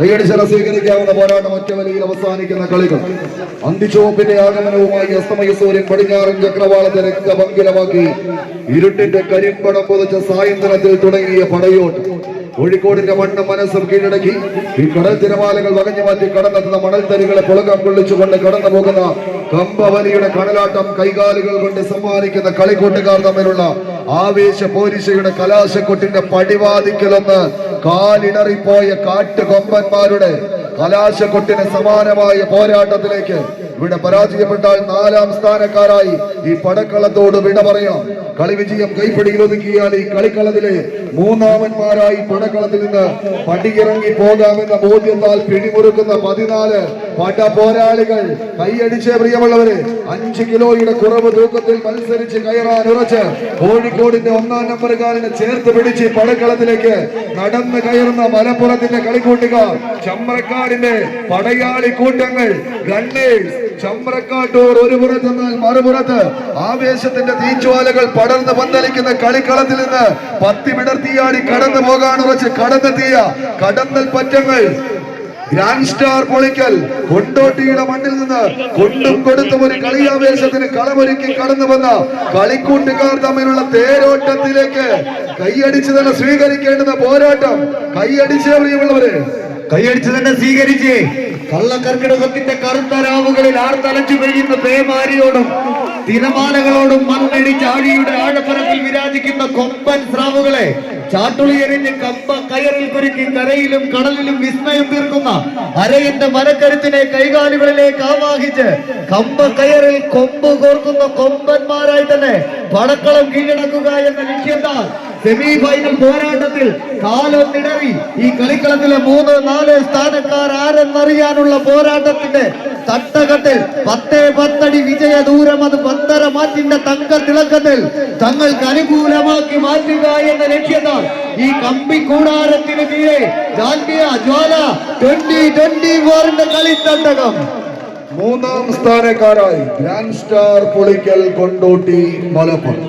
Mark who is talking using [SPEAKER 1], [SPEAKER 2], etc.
[SPEAKER 1] കൈയടിച്ചാൽ സ്വീകരിക്കാവുന്ന പോരാട്ടം ഒറ്റ വലിയിൽ അവസാനിക്കുന്ന കളികൾ. അന്തിച്ചോപ്പിന്റെ ആഗമനവുമായി അസ്തമയ സൂര്യൻ പടിഞ്ഞാറൻ ചക്രവാളത്തെ രക്തപങ്കിലമാക്കി ഇരുട്ടിന്റെ കരിമ്പടം പൊതിച്ച സായന്തനത്തിൽ തുടങ്ങിയ പടയോട്ട്. കോഴിക്കോടിന്റെ മണ്ണും മനസ്സും കീഴടക്കി. ഈ കടൽ തിരമാലകൾ വകഞ്ഞു മാറ്റി കടന്നെത്തുന്ന മണൽ തരികളെ പുളകം കൊള്ളിച്ചുകൊണ്ട് കടന്നു പോകുന്ന കമ്പവലിയുടെ കടലാട്ടം കൈകാലുകൾ കൊണ്ട് സമ്മാനിക്കുന്ന കളിക്കൂട്ടുകാർ തമ്മിലുള്ള ആവേശ പോരിശയുടെ കലാശക്കൊട്ടിന്റെ പടിവാദിക്കലൊന്ന് കാലിടറിപ്പോയ കാട്ടുകൊമ്പന്മാരുടെ കലാശക്കൊട്ടിന് സമാനമായ പോരാട്ടത്തിലേക്ക് ഇവിടെ പരാജയപ്പെട്ടാൽ നാലാം സ്ഥാനക്കാരായി ഈ പടക്കളത്തോട് വിട പറയാം. കളി വിജയം കൈപ്പിടിയിൽ ഒതുക്കിയാൽ ഈ കളിക്കളത്തിലെ മൂന്നാമന്മാരായി പടക്കളത്തിൽ നിന്ന് പടിയിറങ്ങി പോകാമെന്ന ബോധ്യത്താൽ പിടിമുറുക്കുന്ന പതിനാല് പട പോരാളികൾ. കൈയടിച്ച് പ്രിയമുള്ളവര് അഞ്ച് കിലോയുടെ കുറവ് തൂക്കത്തിൽ മത്സരിച്ച് കയറാൻ ഉറച്ച് കോഴിക്കോടിന്റെ ഒന്നാം നമ്പറുകാരനെ ചേർത്ത് പിടിച്ച് പടക്കളത്തിലേക്ക് നടന്ന് കയറുന്ന മലപ്പുറത്തിന്റെ കളിക്കൂട്ടുകാർ ചമ്രക്കാടിന്റെ പടയാളി കൂട്ടങ്ങൾ. ഗണ്ണേഴ്സ് ചമ്രക്കാട്ടൂർ ഒരു പുറത്തെന്നാൽ മറുപുറത്ത്. ആവേശത്തിന്റെ തീജ്വാലകൾ പടർന്ന് പന്തലിക്കുന്ന കളിക്കളത്തിൽ നിന്ന് പത്തി വിടർത്തിയാടി കടന്നു വെച്ച് ഉറച്ച് കടന്നെത്തിയ കടന്നൽ പറ്റങ്ങൾ. ഗ്രാൻഡ് സ്റ്റാർ പൊളിക്കൽ കൊണ്ടോട്ടിയുടെ മണ്ണിൽ നിന്ന് കൊണ്ടും കൊടുത്തും ഒരു കളിയാവേശത്തിന് കളമൊരുക്കി കടന്നു വന്ന കളിക്കൂട്ടുകാർ തമ്മിലുള്ള തേരോട്ടത്തിലേക്ക് കൈയടിച്ച് തന്നെ സ്വീകരിക്കേണ്ടുന്ന പോരാട്ടം. കൈയടിച്ചേ പ്രിയമുള്ളവര്
[SPEAKER 2] കൈയടിച്ച് തന്നെ സ്വീകരിച്ച് കള്ളക്കർക്കിടകത്തിന്റെ കറുത്ത രാവുകളിൽ ആർത്തലച്ചു കഴിയുന്ന പേമാരിയോടും തിരമാലകളോടും മണ്ണിടിച്ച് ആഴിയുടെ ആഴപ്പരപ്പിൽ വിരാജിക്കുന്ന കൊമ്പൻ സ്രാവുകളെ ചാട്ടുളി എറിഞ്ഞ് കമ്പ കയറിൽ കുരുക്കി കരയിലും കടലിലും വിസ്മയം തീർക്കുന്ന അരയിന്റെ മരക്കരുത്തിനെ കൈകാലുകളിലേക്ക് ആവാഹിച്ച് കമ്പ കയറിൽ കൊമ്പ് കോർക്കുന്ന കൊമ്പന്മാരായി തന്നെ പടക്കളം കീഴടക്കുക എന്ന ലക്ഷ്യത്താൽ സെമി ഫൈനൽ പോരാട്ടത്തിൽ കാലം നിടറി ഈ കളിക്കളത്തിലെ മൂന്ന് നാല് സ്ഥാനക്കാർ ആരെന്നറിയാനുള്ള പോരാട്ടത്തിന്റെ തട്ടകത്തിൽ പത്തേ പത്തടി വിജയ ദൂരം അത് പത്തര മാറ്റിന്റെ തങ്ക തിളക്കത്തിൽ. തങ്ങൾക്ക് അനുകൂലമാക്കി മാറ്റുക എന്ന ലക്ഷ്യത്താൽ ഈ കമ്പി കൂടാരത്തിന് തീരെ ജാൻഡിയ ജ്വാല ട്വന്റി ട്വന്റി ഫോറിന്റെ കളിത്തട്ടകം.
[SPEAKER 1] മൂന്നാം സ്ഥാനക്കാരായി ഗ്രാൻഡ് സ്റ്റാർ പൊളിക്കൽ കൊണ്ടോട്ടി മലപ്പുറം.